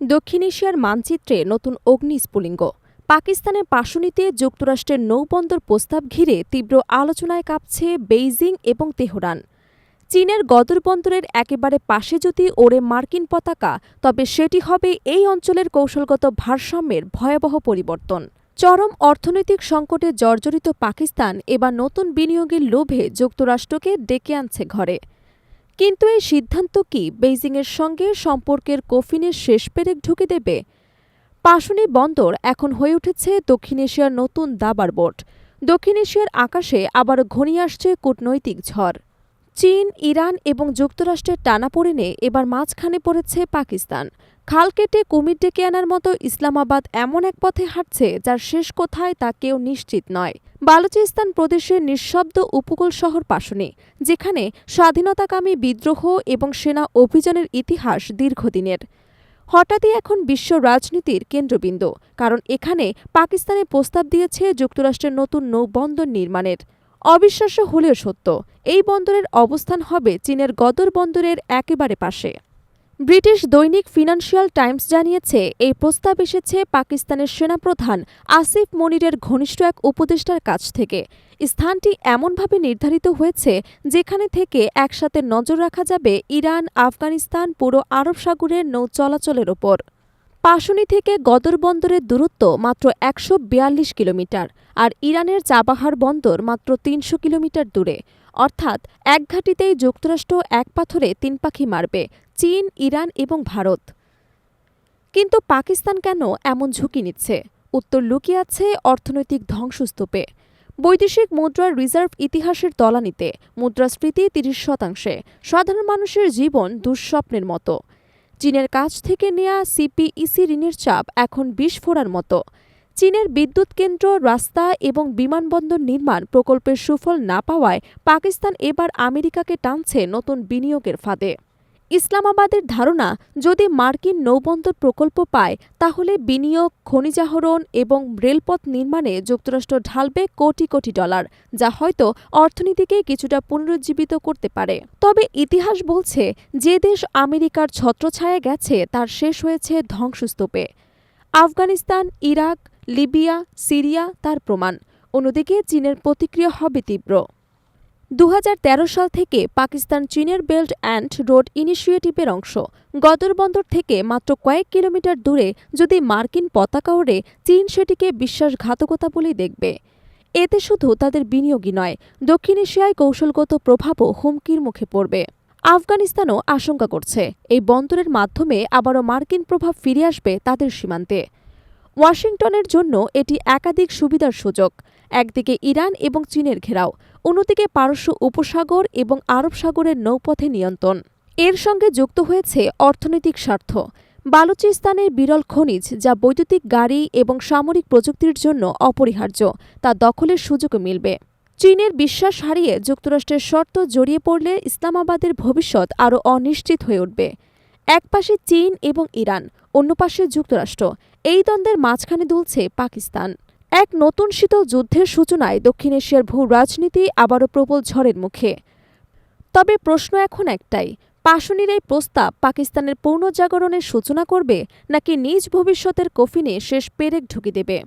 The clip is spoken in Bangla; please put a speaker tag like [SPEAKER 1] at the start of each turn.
[SPEAKER 1] দক্ষিণ এশিয়ার মানচিত্রে নতুন অগ্নি স্ফুলিঙ্গ পাকিস্তানের পাশুনিতে যুক্তরাষ্ট্রের নৌবন্দর প্রস্তাব ঘিরে তীব্র আলোচনায় কাঁপছে বেইজিং এবং তেহরান। চীনের গদর বন্দরের একেবারে পাশে যদি ওড়ে মার্কিন পতাকা, তবে সেটি হবে এই অঞ্চলের কৌশলগত ভারসাম্যের ভয়াবহ পরিবর্তন। চরম অর্থনৈতিক সংকটে জর্জরিত পাকিস্তান এবার নতুন বিনিয়োগের লোভে যুক্তরাষ্ট্রকে ডেকে আনছে ঘরে। কিন্তু এই সিদ্ধান্ত কি বেইজিংয়ের সঙ্গে সম্পর্কের কফিনের শেষ পেরেক ঢুকে দেবে? পাশুনি বন্দর এখন হয়ে উঠেছে দক্ষিণ এশিয়ার নতুন দাবার বোট। দক্ষিণ এশিয়ার আকাশে আবার ঘনিয়ে আসছে কূটনৈতিক ঝড়। চীন, ইরান এবং যুক্তরাষ্ট্রের টানাপোড়েনে এবার মাঝখানে পড়েছে পাকিস্তান। খাল কেটে কুমির ডেকে আনার মতো ইসলামাবাদ এমন এক পথে হাঁটছে যার শেষ কোথায় তা কেউ নিশ্চিত নয়। বালুচিস্তান প্রদেশের নিঃশব্দ উপকূল শহর পাশনে, যেখানে স্বাধীনতাকামী বিদ্রোহ এবং সেনা অভিযানের ইতিহাস দীর্ঘদিনের। হঠাৎই এখন বিশ্ব রাজনীতির কেন্দ্রবিন্দু, কারণ এখানে পাকিস্তানে প্রস্তাব দিয়েছে যুক্তরাষ্ট্রের নতুন নৌবন্দর নির্মাণের। অবিশ্বাস্য হলেও সত্য, এই বন্দরের অবস্থান হবে চীনের গদর বন্দরের একেবারে পাশে। ব্রিটিশ দৈনিক ফিনান্সিয়াল টাইমস জানিয়েছে, এই প্রস্তাব এসেছে পাকিস্তানের সেনাপ্রধান আসিফ মনিরের ঘনিষ্ঠ এক উপদেষ্টার কাছ থেকে। স্থানটি এমনভাবে নির্ধারিত হয়েছে যেখানে থেকে একসাথে নজর রাখা যাবে ইরান, আফগানিস্তান, পুরো আরব সাগরের নৌ চলাচলের ওপর। পাশুনি থেকে গদর বন্দরের দূরত্ব মাত্র একশো বিয়াল্লিশ কিলোমিটার আর ইরানের চাবাহার বন্দর মাত্র তিনশো কিলোমিটার দূরে। অর্থাৎ এক ঘাটিতেই যুক্তরাষ্ট্র এক পাথরে তিন পাখি মারবে চীন, ইরান এবং ভারত। কিন্তু পাকিস্তান কেন এমন ঝুঁকি নিচ্ছে? উত্তর লুকিয়ে আছে অর্থনৈতিক ধ্বংসস্তূপে। বৈদেশিক মুদ্রার রিজার্ভ ইতিহাসের তলানিতে, মুদ্রাস্ফীতি তিরিশ শতাংশে, সাধারণ মানুষের জীবন দুঃস্বপ্নের মতো। চীনের কাছ থেকে নেয়া সিপিইসি ঋণের চাপ এখন বিস্ফোরার মতো। চীনের বিদ্যুৎ কেন্দ্র, রাস্তা এবং বিমানবন্দর নির্মাণ প্রকল্পের সুফল না পাওয়ায় পাকিস্তান এবার আমেরিকাকে টানছে নতুন বিনিয়োগের ফাঁদে। ইসলামাবাদের ধারণা, যদি মার্কিন নৌবন্দর প্রকল্প পায়, তাহলে বিনিয়োগ খনিজাহরণ এবং রেলপথ নির্মাণে যুক্তরাষ্ট্র ঢালবে কোটি কোটি ডলার, যা হয়তো অর্থনীতিকে কিছুটা পুনরুজ্জীবিত করতে পারে। তবে ইতিহাস বলছে, যে দেশ আমেরিকার ছত্রছায়া গেছে, তার শেষ হয়েছে ধ্বংসস্তূপে। আফগানিস্তান, ইরাক, লিবিয়া, সিরিয়া তার প্রমাণ। অন্যদিকে চীনের প্রতিক্রিয়া হবে তীব্র। দু হাজার তেরো সাল থেকে পাকিস্তান চীনের বেল্ট অ্যান্ড রোড ইনিশিয়েটিভের অংশ। গদর বন্দর থেকে মাত্র কয়েক কিলোমিটার দূরে যদি মার্কিন পতাকা ওড়ে, চীন সেটিকে বিশ্বাসঘাতকতা বলেই দেখবে। এতে শুধু তাদের বিনিয়োগই নয়, দক্ষিণ এশিয়ায় কৌশলগত প্রভাবও হুমকির মুখে পড়বে। আফগানিস্তানও আশঙ্কা করছে, এই বন্দরের মাধ্যমে আবারও মার্কিন প্রভাব ফিরে আসবে তাদের সীমান্তে। ওয়াশিংটনের জন্য এটি একাধিক সুবিধার সুযোগ। একদিকে ইরান এবং চীনের ঘেরাও, অন্যদিকে পারস্য উপসাগর এবং আরব সাগরের নৌপথে নিয়ন্ত্রণ। এর সঙ্গে যুক্ত হয়েছে অর্থনৈতিক স্বার্থ। বালুচিস্তানের বিরল খনিজ যা বৈদ্যুতিক গাড়ি এবং সামরিক প্রযুক্তির জন্য অপরিহার্য, তা দখলের সুযোগ মিলবে। চীনের বিশ্বাস হারিয়ে যুক্তরাষ্ট্রের শর্ত জড়িয়ে পড়লে ইসলামাবাদের ভবিষ্যৎ আরও অনিশ্চিত হয়ে উঠবে। একপাশে চীন এবং ইরান, অন্য পাশে যুক্তরাষ্ট্র। এই দ্বন্দ্বের মাঝখানে দুলছে পাকিস্তান। এক নতুন শীতল যুদ্ধের সূচনায় দক্ষিণ এশিয়ার ভূ রাজনীতি আবারও প্রবল ঝড়ের মুখে। তবে প্রশ্ন এখন একটাই পাশনির এই প্রস্তাব পাকিস্তানের পূর্ণজাগরণের সূচনা করবে নাকি নিজ ভবিষ্যতের কফিনে শেষ পেরেক ঢুকে দেবে?